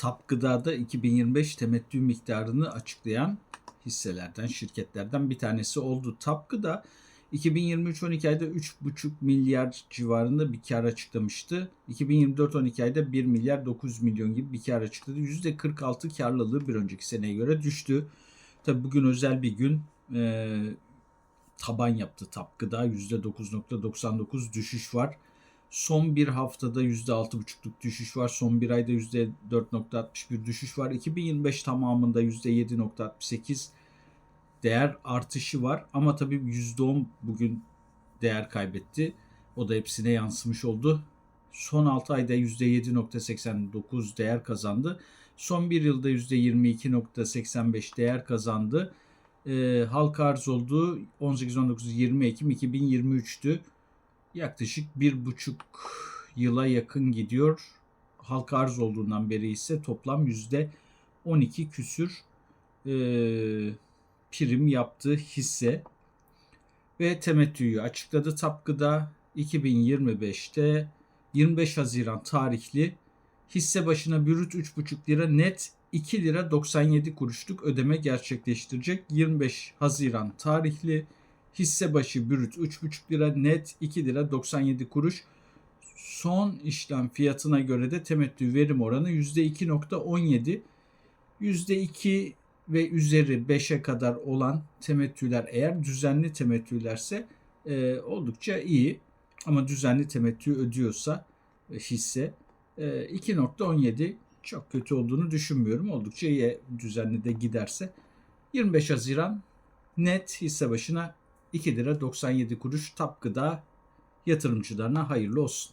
TAP Gıda'da 2025 temettü miktarını açıklayan hisselerden, şirketlerden bir tanesi oldu. TAP Gıda 2023 12 ayda 3,5 milyar civarında bir kar açıklamıştı. 2024 12 ayda 1 milyar 900 milyon gibi bir kar açıkladı. %46 karlılığı bir önceki seneye göre düştü. Tabi bugün özel bir gün. Ee, taban yaptı TAP Gıda. %9.99 düşüş var. Son bir haftada %6,5'luk düşüş var. Son bir ayda %4.61 düşüş var. 2025 tamamında %7.68 değer artışı var. Ama tabii %10 bugün değer kaybetti. O da hepsine yansımış oldu. Son 6 ayda %7.89 değer kazandı. Son bir yılda %22.85 değer kazandı. Ee, halka arz olduğu 18-19-20 Ekim 2023'tü yaklaşık bir buçuk yıla yakın gidiyor. Halka arz olduğundan beri ise toplam yüzde 12 küsür e, prim yaptığı hisse ve temettüyü açıkladı. Tapkı'da 2025'te 25 Haziran tarihli hisse başına bürüt 3,5 lira net 2 lira 97 kuruşluk ödeme gerçekleştirecek. 25 Haziran tarihli hisse başı bürüt 3,5 lira net 2 lira 97 kuruş. Son işlem fiyatına göre de temettü verim oranı %2.17. %2 ve üzeri 5'e kadar olan temettüler eğer düzenli temettülerse e, oldukça iyi. Ama düzenli temettü ödüyorsa e, hisse e, 2.17 çok kötü olduğunu düşünmüyorum. Oldukça iyi düzenli de giderse. 25 Haziran net hisse başına 2 lira 97 kuruş tap gıda yatırımcılarına hayırlı olsun.